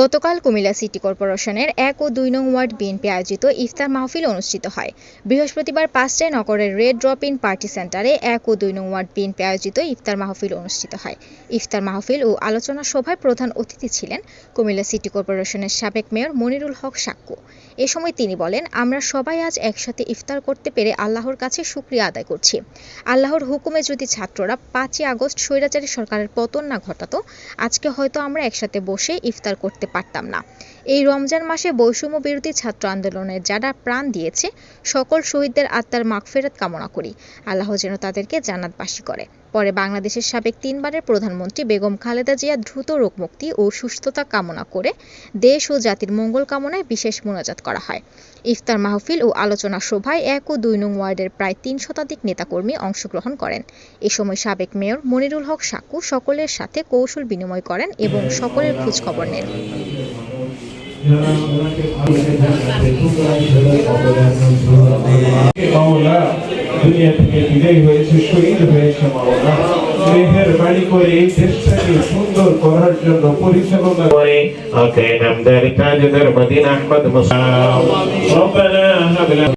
গতকাল কুমিল্লা সিটি কর্পোরেশনের এক ও দুই নং ওয়ার্ড বিএনপি আয়োজিত ইফতার মাহফিল অনুষ্ঠিত হয়। বৃহস্পতিবার পাঁচটায় নগরের রেড ড্রপ ইন পার্টি সেন্টারে এক ও দুই নং ওয়ার্ড বিএনপি আয়োজিত ইফতার মাহফিল অনুষ্ঠিত হয়। ইফতার মাহফিল ও আলোচনা সভায় প্রধান অতিথি ছিলেন কুমিল্লা সিটি কর্পোরেশনের সাবেক মেয়র মনিরুল হক সাক্কু। এ সময় তিনি বলেন, আমরা সবাই আজ একসাথে ইফতার করতে পেরে আল্লাহর কাছে শুক্রিয়া আদায় করছি। আল্লাহর হুকুমে যদি ছাত্ররা পাঁচই আগস্ট স্বৈরাচারী সরকারের পতন না ঘটাতো, আজকে হয়তো আমরা একসাথে বসে ইফতার করতে পারতাম না। এই রমজান মাসে বৈষম্য বিরোধী ছাত্র আন্দোলনের যারা প্রাণ দিয়েছে, সকল শহীদদের আত্মার মাগফেরত কামনা করি। আল্লাহ যেন তাদেরকে জান্নাতবাসী করে। পরে বাংলাদেশের সাবেক তিনবারের প্রধানমন্ত্রী বেগম খালেদা জিয়া দ্রুত রোগমুক্তি ও সুস্থতা কামনা করে দেশ ও জাতির মঙ্গল কামনায় বিশেষ মোনাজাত করা হয়। ইফতার মাহফিল ও আলোচনা সভায় এক ও দুই নং ওয়ার্ডের প্রায় তিন শতাধিক নেতাকর্মী অংশগ্রহণ করেন। এ সময় সাবেক মেয়র মনিরুল হক সাকু সকলের সাথে কৌশল বিনিময় করেন এবং সকলের খোঁজখবর নেন। মাওলা দুনিয়া থেকে বিদায় হয়েছে শহীদ হয়েছে মাওলা মেহরবানি করে এই দেশটাকে সুন্দর করার জন্য পরিচালনা করে আকায় নামদার তাজদার মদিনা আহমদ মুসা রব্বানা হাবলা